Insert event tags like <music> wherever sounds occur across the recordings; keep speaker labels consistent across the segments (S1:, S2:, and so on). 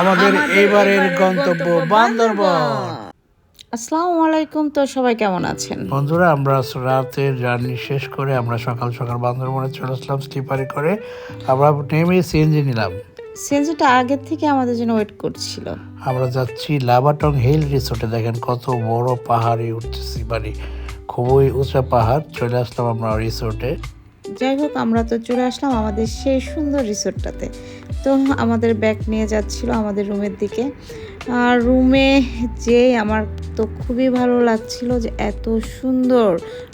S1: আমাদের এবারের গন্তব্য বান্দরবন।
S2: আসসালামু আলাইকুম তো সবাই কেমন আছেন?
S1: বন্ধুরা আমরা রাতের জার্নি শেষ করে আমরা সকাল সকাল বান্দরবনে চলে আসলাম স্লিপারে করে। আমরা নেমে সিএনজি নিলাম।
S2: সিএনজিটা আগের থেকে আমাদের জন্য ওয়েট করছিল।
S1: আমরা যাচ্ছি লাভাটং হিল রিসোর্টে। দেখেন কত বড় পাহাড়ে উঠতেছি মানে খুবই উঁচা পাহাড়। চলে আসলাম আমরা রিসোর্টে।
S2: যাই হোক আমরা তো চলে আসলাম আমাদের সেই সুন্দর রিসোর্টটাতে। তো আমাদের ব্যাগ নিয়ে যাচ্ছিল আমাদের রুমের দিকে। আর রুমে যে আমার তো খুবই ভালো লাগছিল যে এত সুন্দর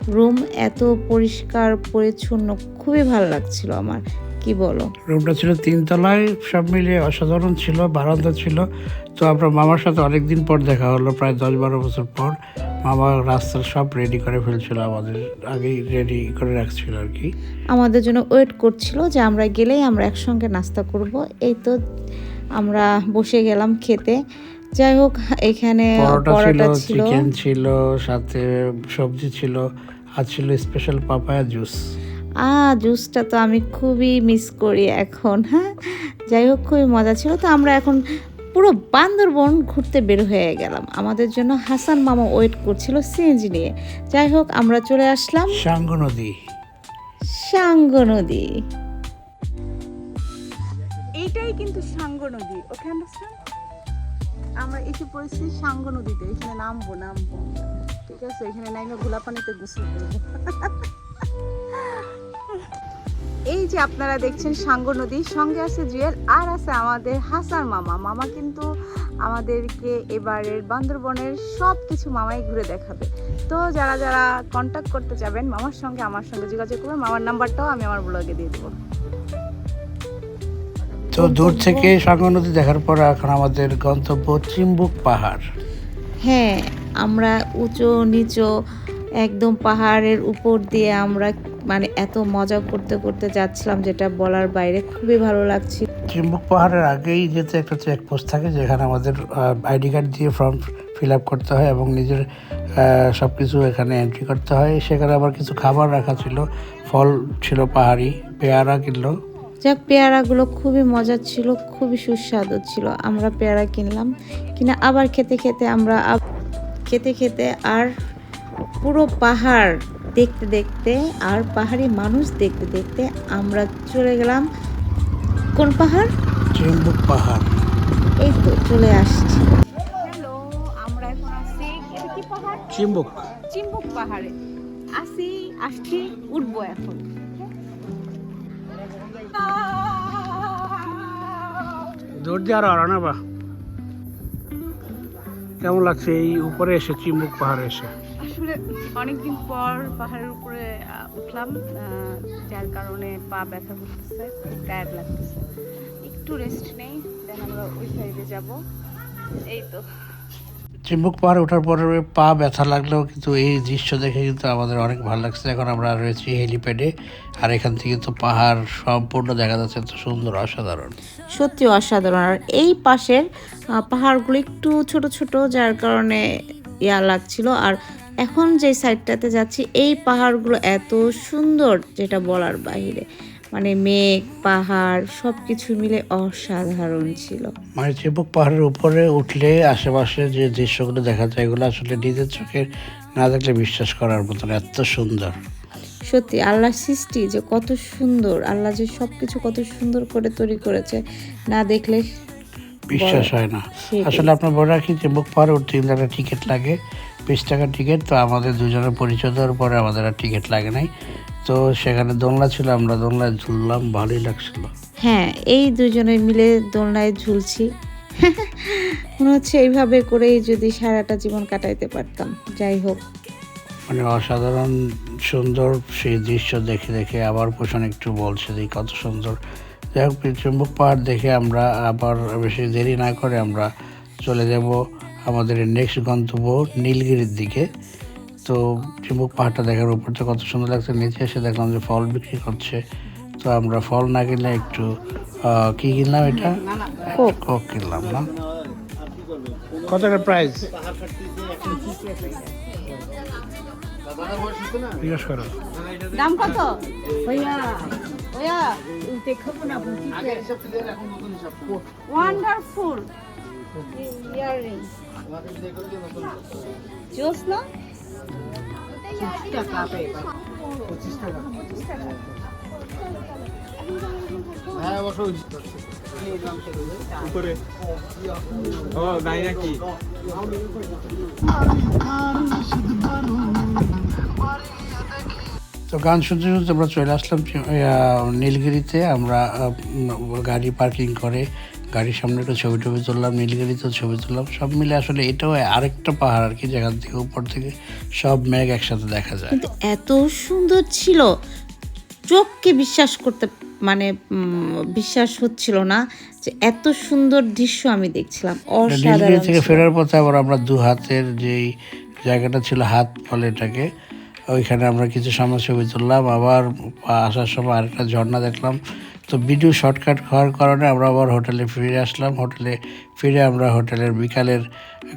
S2: রুম, এত পরিষ্কার, পরিচ্ছন্ন, খুবই ভালো লাগছিল আমার। কি বলো?
S1: রুমটা ছিল তিনতলায়, সব মিলিয়ে অসাধারণ ছিল, বারান্দা ছিল। তো আমরা মামার সাথে অনেকদিন পর দেখা হলো, প্রায় দশ বারো বছর পর। মামা রাস্তার সব রেডি করে ফেলছিল আমাদের আগেই রেডি করে রাখছিল আর কি।
S2: আমাদের জন্য ওয়েট করছিল যে আমরা গেলেই আমরা একসঙ্গে নাস্তা করব। এই তো আমরা বসে গেলাম খেতে। যাই হোক এখানে
S1: পরোটা ছিল চিকেন ছিল সাথে সবজি ছিল আর ছিল স্পেশাল পাপায়া জুস
S2: আ জুসটা তো আমি খুবই মিস করি এখন হ্যাঁ? যাই হোক খুবই মজা ছিল। তো আমরা এখন পুরো বান্দরবন ঘুরতে বের হয়ে গেলাম। আমাদের জন্য হাসান মামা ওয়েট করছিল সিএনজি নিয়ে। যাই হোক আমরা চলে আসলাম
S1: সাঙ্গ নদী।
S2: সাঙ্গ নদী।
S3: এইটাই কিন্তু সাঙ্গ নদী। ওকে আন্ডারস্ট্যান্ড আমরা এসে পড়েছি সাঙ্গ নদীতে। এখানে নামবো নামবো। ঠিক আছে? এখানে নাইমে গোলাপানিতে গোসল করব। <laughs> এই যে আপনারা দেখছেন সাঙ্গ নদী সঙ্গে আছে জুয়েল আর আছে আমাদের হাসার মামা। মামা কিন্তু আমাদেরকে এবারের বান্দরবনের সব কিছু মামাই ঘুরে দেখাবে। তো যারা যারা কন্ট্যাক্ট করতে যাবেন মামার সঙ্গে আমার সঙ্গে যোগাযোগ করবেন। মামার নাম্বারটাও আমি আমার ব্লগে দিয়ে দেবো।
S1: তো দূর থেকে সাঙ্গ নদী দেখার পর এখন আমাদের গন্তব্য চিম্বুক পাহাড়।
S2: হ্যাঁ আমরা উঁচু নিচু একদম পাহাড়ের উপর দিয়ে আমরা মানে এত মজা করতে করতে যাচ্ছিলাম যেটা বলার বাইরে খুবই ভালো লাগছিল।
S1: চিম্বুক পাহাড়ের আগেই যেতে একটা চেকপোস্ট থাকে যেখানে আমাদের আইডি কার্ড দিয়ে ফর্ম ফিল আপ করতে হয় এবং নিজের সব কিছু এখানে এন্ট্রি করতে হয়। সেখানে আবার কিছু খাবার রাখা ছিল ফল ছিল পাহাড়ি পেয়ারা কিনলো।
S2: যাক পেয়ারাগুলো খুবই মজা ছিল খুবই সুস্বাদু ছিল। আমরা পেয়ারা কিনলাম কিনা আবার খেতে খেতে আমরা খেতে খেতে আর পুরো পাহাড় দেখতে দেখতে আর পাহাড়ি মানুষ দেখতে দেখতে আমরা চলে গেলাম কোন পাহাড়?
S1: চিম্বুক পাহাড়।
S2: এই তো চলে আসছি।
S3: আমরা এখন আছি কি পাহাড়?
S1: চিম্বুক
S3: চিম্বুক পাহাড়ে। আসি আসছি উঠবো এখন।
S1: দৌড় দিয়ে আরও আনা বা। কেমন লাগছে এই উপরে এসে চিম্বুক পাহাড়ে এসে?
S3: আসলে অনেকদিন পর পাহাড়ের উপরে উঠলাম যার কারণে পা ব্যথা করতেছে খুব টায়ার্ড লাগতেছে। একটু রেস্ট নেই দেন আমরা ওই সাইডে যাব। এই তো।
S1: চিম্বুক পাহাড়ে ওঠার পরে পা ব্যথা লাগলেও কিন্তু এই দৃশ্য দেখে কিন্তু আমাদের অনেক ভালো লাগছে। এখন আমরা রয়েছি হেলিপ্যাডে আর এখান থেকে তো পাহাড় সম্পূর্ণ দেখা যাচ্ছে এত সুন্দর অসাধারণ।
S2: সত্যি অসাধারণ। আর এই পাশের পাহাড়গুলো একটু ছোট ছোট যার কারণে ইয়া লাগছিল। আর এখন যে সাইডটাতে যাচ্ছি এই পাহাড়গুলো এত সুন্দর যেটা বলার বাইরে মানে মেঘ পাহাড় সব কিছু মিলে অসাধারণ ছিল।
S1: মানে চিম্বুক পাহাড়ের উপরে উঠলে আশেপাশে যে দৃশ্যগুলো দেখা যায় এগুলো আসলে নিজের চোখে না দেখলে বিশ্বাস করার মতন এত সুন্দর।
S2: সত্যি আল্লাহ সৃষ্টি যে কত সুন্দর আল্লাহ যে সব কিছু কত সুন্দর করে তৈরি করেছে না দেখলে
S1: বিশ্বাস হয় না। আসলে আপনার বলে রাখি চিম্বুক পাহাড়ে উঠতে টিকিট লাগে বিশ টাকার টিকিট তো আমাদের দুজনের পরিচয় দেওয়ার পরে আমাদের আর টিকিট লাগে নাই। তো সেখানে দোলনা ছিল আমরা দোলনায় ঝুললাম ভালোই লাগছিল।
S2: হ্যাঁ এই দুজনে মিলে দোলনায় ঝুলছি। মনে হচ্ছে এইভাবে করেই যদি সারাটা জীবন কাটাইতে পারতাম যাই হোক।
S1: মানে অসাধারণ সুন্দর সেই দৃশ্য দেখে দেখে আবার পোষণ একটু বলছে যে কত সুন্দর। যাই হোক চুম্বক পাহাড় দেখে আমরা আবার বেশি দেরি না করে আমরা চলে যাব। আমাদের নেক্সট গন্তব্য নীলগিরির দিকে। তো চুম্বক পাহাড়টা দেখার উপর তো কত সুন্দর লাগছে। নিচে এসে দেখলাম যে ফল বিক্রি করছে। তো আমরা ফল না কিনলে একটু কী কিনলাম এটা? কোক। কোক কিনলাম না? কত টাকা প্রাইস জিজ্ঞেস করো।
S3: দাম কত? ওয়ান্ডারফুল ইয়ারিং জোস না
S4: উপরে। ও তাই নাকি?
S1: তো গান শুনতে শুনতে আমরা চলে আসলাম নীলগিরিতে। আমরা গাড়ি পার্কিং করে গাড়ির সামনে একটা ছবি টবি তুললাম নীলগিরিতেও ছবি তুললাম সব মিলে আসলে এটাও আরেকটা পাহাড় আর কি যেখান থেকে উপর থেকে সব মেঘ একসাথে দেখা যায়।
S2: কিন্তু এত সুন্দর ছিল চোখকে বিশ্বাস করতে মানে বিশ্বাস হচ্ছিল না যে এত সুন্দর দৃশ্য আমি দেখছিলাম
S1: নীলগিরি
S2: অসাধারণ
S1: থেকে ফেরার পথে আবার আমরা দু হাতের যেই জায়গাটা ছিল হাত ফলে এটাকে ওইখানে আমরা কিছু সময় ছবি তুললাম আবার আসার সময় আরেকটা ঝর্ণা দেখলাম তো ভিডিও শর্টকাট হওয়ার কারণে আমরা আবার হোটেলে ফিরে আসলাম। হোটেলে ফিরে আমরা হোটেলের বিকালের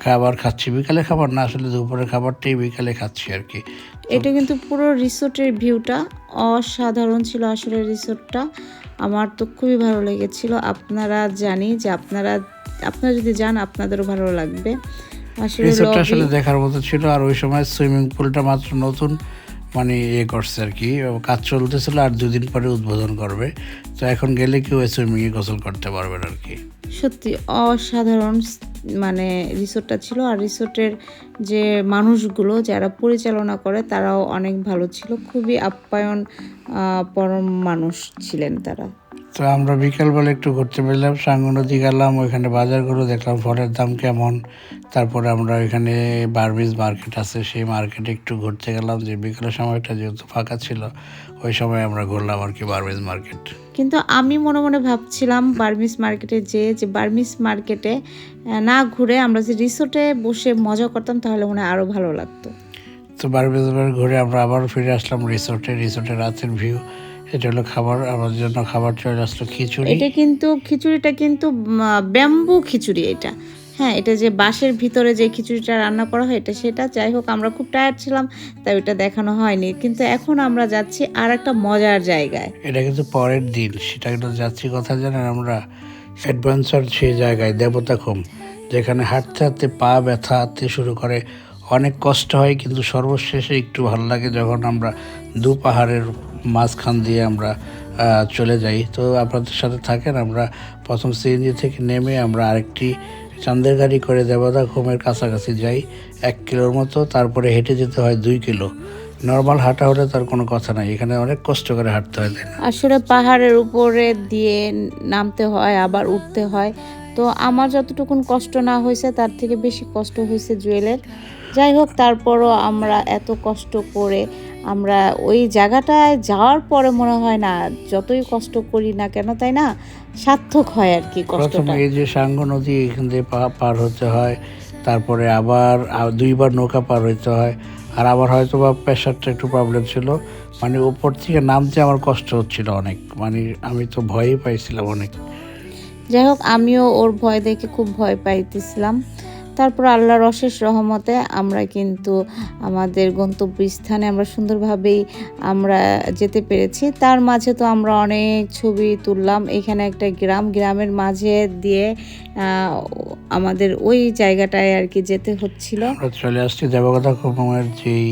S1: খাবার খাচ্ছি। বিকালে খাবার না আসলে দুপুরের খাবারটাই বিকালে খাচ্ছি আর কি।
S2: এটা কিন্তু পুরো রিসোর্টের ভিউটা অসাধারণ ছিল আসলে রিসোর্টটা। আমার তো খুবই ভালো লেগেছিল। আপনারা জানি যে আপনারা আপনারা যদি যান আপনাদেরও ভালো লাগবে। আসলে
S1: দেখার মতো ছিল। আর ওই সময় সুইমিং পুলটা মাত্র নতুন। মানে ইয়ে করছে আর কি কাজ চলতেছিল আর দুদিন পরে উদ্বোধন করবে। তো এখন গেলে কেউ সুইমিংয়ে গোসল করতে পারবেন আর কি।
S2: সত্যি, অসাধারণ মানে রিসোর্টটা ছিল আর রিসোর্টের যে মানুষগুলো যারা পরিচালনা করে তারাও অনেক ভালো ছিল। খুবই আপ্যায়ন পরম মানুষ ছিলেন তারা।
S1: তো আমরা বিকালবেলা একটু ঘুরতে পেলাম সাঙ্গ নদী গেলাম ওইখানে বাজারগুলো দেখলাম ফলের দাম কেমন। তারপরে আমরা ওইখানে বার্মিজ মার্কেট আছে সেই মার্কেটে একটু ঘুরতে গেলাম যে বিকেলের সময়টা যেহেতু ফাঁকা ছিল ওই সময় আমরা ঘুরলাম আর কি বার্মিজ মার্কেট।
S2: কিন্তু আমি মনে মনে ভাবছিলাম বার্মিস মার্কেটে যে যে বার্মিস মার্কেটে না ঘুরে আমরা যে রিসোর্টে বসে মজা করতাম তাহলে মনে আরও ভালো লাগতো।
S1: তো বার্মিজ ঘুরে আমরা আবার ফিরে আসলাম রিসোর্টে রিসোর্টে রাতের ভিউ। এটা হলো খাবার আমার জন্য খাবার চলে আসলো খিচুড়ি।
S2: এটা কিন্তু খিচুড়িটা কিন্তু ব্যাম্বু খিচুড়ি এটা। হ্যাঁ এটা যে বাঁশের ভিতরে যে খিচুড়িটা রান্না করা হয় এটা সেটা যাই হোক আমরা খুব টায়ার্ড ছিলাম তাই ওটা দেখানো হয়নি। কিন্তু এখন আমরা যাচ্ছি আর একটা মজার জায়গায়।
S1: এটা কিন্তু পরের দিন সেটা কিন্তু যাচ্ছি কথা জানেন আমরা। অ্যাডভেঞ্চার সেই জায়গায় দেবতাখুম যেখানে হাঁটতে হাঁটতে পা ব্যথা হাঁটতে শুরু করে। অনেক কষ্ট হয় কিন্তু সর্বশেষে একটু ভালো লাগে যখন আমরা দু পাহাড়ের মাঝখান দিয়ে আমরা চলে যাই। তো আপনাদের সাথে থাকেন, আমরা প্রথম সিএনজি থেকে নেমে আমরা আরেকটি চান্দের গাড়ি করে দেবতা ঘুমের কাছাকাছি যাই এক কিলোর মতো, তারপরে হেঁটে যেতে হয় দুই কিলো। নর্মাল হাঁটা হলে তার কোনো কথা নাই, এখানে অনেক কষ্ট করে হাঁটতে হয়
S2: আসলে পাহাড়ের উপরে দিয়ে নামতে হয়, আবার উঠতে হয়। তো আমার যতটুকুন কষ্ট না হয়েছে, তার থেকে বেশি কষ্ট হয়েছে জুয়েলের। যাই হোক, তারপরও আমরা এত কষ্ট করে আমরা ওই জায়গাটায় যাওয়ার পরে মনে হয় না যতই কষ্ট করি না কেন তাই না? সার্থক হয় আর কি
S1: প্রথমে এই যে সাঙ্গ নদী এখান দিয়ে পার হতে হয় তারপরে আবার দুইবার নৌকা পার হইতে হয় আর আবার হয়তো বা প্রেশারটা একটু প্রবলেম ছিল। মানে ওপর থেকে নামতে আমার কষ্ট হচ্ছিল অনেক। মানে আমি তো ভয়ই পাইছিলাম অনেক।
S2: যাই হোক আমিও ওর ভয় দেখে খুব ভয় পাইতেছিলাম। তারপর আল্লাহর অশেষ রহমতে আমরা কিন্তু আমাদের গন্তব্যস্থানে আমরা সুন্দরভাবেই আমরা যেতে পেরেছি। তার মাঝে তো আমরা অনেক ছবি তুললাম। এখানে একটা গ্রাম, গ্রামের মাঝে দিয়ে আমাদের ওই জায়গাটায় আর কি যেতে হচ্ছিল।
S1: চলে আসছি দেবকথা কুমার যেই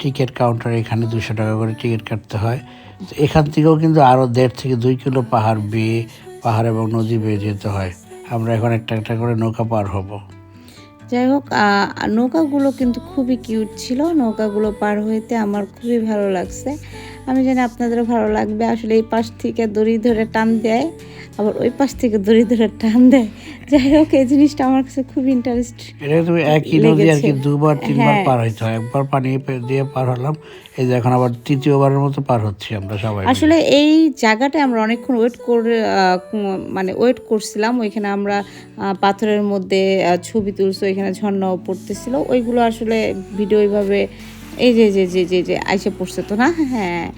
S1: টিকিট কাউন্টার, এখানে দুশো টাকা করে টিকিট কাটতে হয়। এখান থেকেও কিন্তু আরও দেড় থেকে দুই কিলো পাহাড় বেয়ে, পাহাড় এবং নদী বেয়ে যেতে হয়। আমরা এখন একটা একটা করে নৌকা পার হব।
S2: যাই হোক নৌকাগুলো কিন্তু খুবই কিউট ছিল। নৌকাগুলো পার হইতে আমার খুবই ভালো লাগছে। আমি জানি আপনাদেরও ভালো লাগবে। আসলে এই পাশ থেকে দড়ি ধরে টান দেয় আবার ওই পাশ থেকে দড়ি ধরে টান দেয়। যাই হোক এই জিনিসটা আমার কাছে খুব ইন্টারেস্ট
S1: এটা একই নদী আর কি দুবার তিনবার
S2: হ্যাঁ।
S1: পার হইতে হয়। একবার পানি দিয়ে পার হলাম এই যে এখন আবার তৃতীয়বারের মতো পার হচ্ছি আমরা সবাই
S2: আসলে এই জায়গাটায় আমরা অনেকক্ষণ ওয়েট করে মানে ওয়েট করছিলাম। ওইখানে আমরা পাথরের মধ্যে ছবি তুলছি ওইখানে ঝর্ণাও পড়তেছিল। ওইগুলো আসলে ভিডিও এইভাবে এই যে যে যে যে যে আইসে পড়ছে তো না? হ্যাঁ।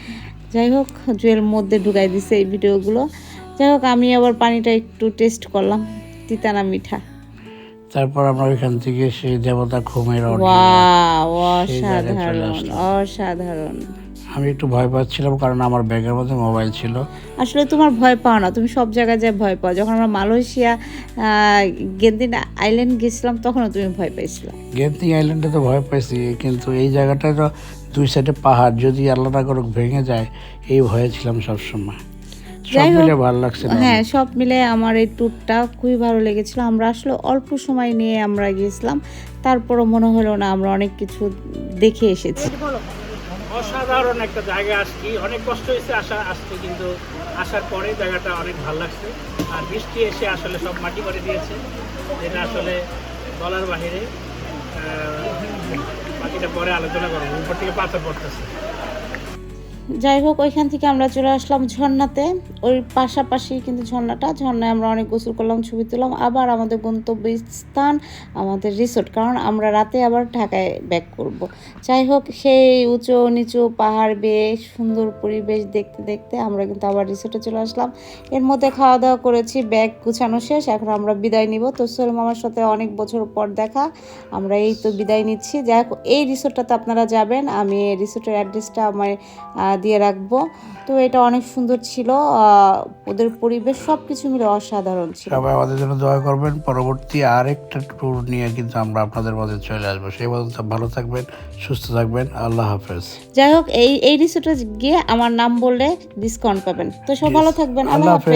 S2: যাই হোক জুয়েল মধ্যে ঢুকাই দিছে এই ভিডিওগুলো। যাই হোক আমি আবার পানিটা একটু টেস্ট করলাম তিতানা মিঠা।
S1: তারপর আমরা ওইখান থেকে সেই দেবতা ঘুমের
S2: অসাধারণ অসাধারণ।
S1: আমি একটু ভয় পাচ্ছিলাম কারণ আমার ব্যাগের মধ্যে মোবাইল ছিল।
S2: আসলে তোমার ভয় পাও না তুমি সব জায়গায় যায় ভয় পাও। যখন আমরা মালয়েশিয়া গেন্দিন আইল্যান্ড গেছিলাম তখনও তুমি ভয় পাইছিলে।
S1: গেন্তি আইল্যান্ডে তো ভয় পাইছি কিন্তু এই জায়গাটায় তো দুই সাইডে পাহাড় যদি আল্লাহ না করুক ভেঙে যায় এই ভয়ে ছিলাম সবসময়।
S2: হ্যাঁ সব মিলে আমার এই ট্যুরটা খুবই ভালো লেগেছিল। আমরা আসলে অল্প সময় নিয়ে আমরা গিয়েছিলাম তারপরও মনে হলো না আমরা অনেক কিছু দেখে এসেছি।
S1: অসাধারণ একটা জায়গা আসছি অনেক কষ্ট হয়েছে আসা আসতে কিন্তু আসার পরে জায়গাটা অনেক ভালো লাগছে। আর বৃষ্টি এসে আসলে সব মাটি করে দিয়েছে। যেটা আসলে বলার বাহিরে বাকিটা পরে আলোচনা করব। উপর থেকে পাথর পড়তেছে।
S2: যাই হোক, ওইখান থেকে আমরা চলে আসলাম ঝর্ণাতে। ওই পাশাপাশি কিন্তু ঝর্ণাটা, ঝর্ণায় আমরা অনেক গোসল করলাম, ছবি তুললাম। আবার আমাদের গন্তব্য স্থান আমাদের রিসোর্ট কারণ আমরা রাতে আবার ঢাকায় ব্যাক করব। যাই হোক, সেই উঁচু নিচু পাহাড় বেয়ে সুন্দর পরিবেশ দেখতে দেখতে আমরা কিন্তু আবার রিসোর্টে চলে আসলাম। এর মধ্যে খাওয়া দাওয়া করেছি ব্যাগ গুছানো শেষ, এখন আমরা বিদায় নিব। তো সোহেল মামার সাথে অনেক বছর পর দেখা, আমরা এই তো বিদায় নিচ্ছি। যাই হোক, এই রিসোর্টটাতে আপনারা যাবেন, আমি রিসোর্টের অ্যাড্রেসটা আমার দিয়ে রাখব। তো এটা অনেক সুন্দর ছিল। ওদের পরিবেশ সব কিছু মিলে অসাধারণ ছিল।
S1: সবাই আমাদের জন্য দোয়া করবেন। পরবর্তী আরেকটা ট্যুর নিয়ে কিন্তু আমরা আপনাদের মধ্যে চলে আসব। সেই পর্যন্ত ভালো থাকবেন সুস্থ থাকবেন। আল্লাহ হাফেজ।
S2: যাই হোক এই এই রিসোর্টে গিয়ে আমার নাম বললে ডিসকাউন্ট পাবেন। তো সব ভালো থাকবেন। আল্লাহ। হাফেজ।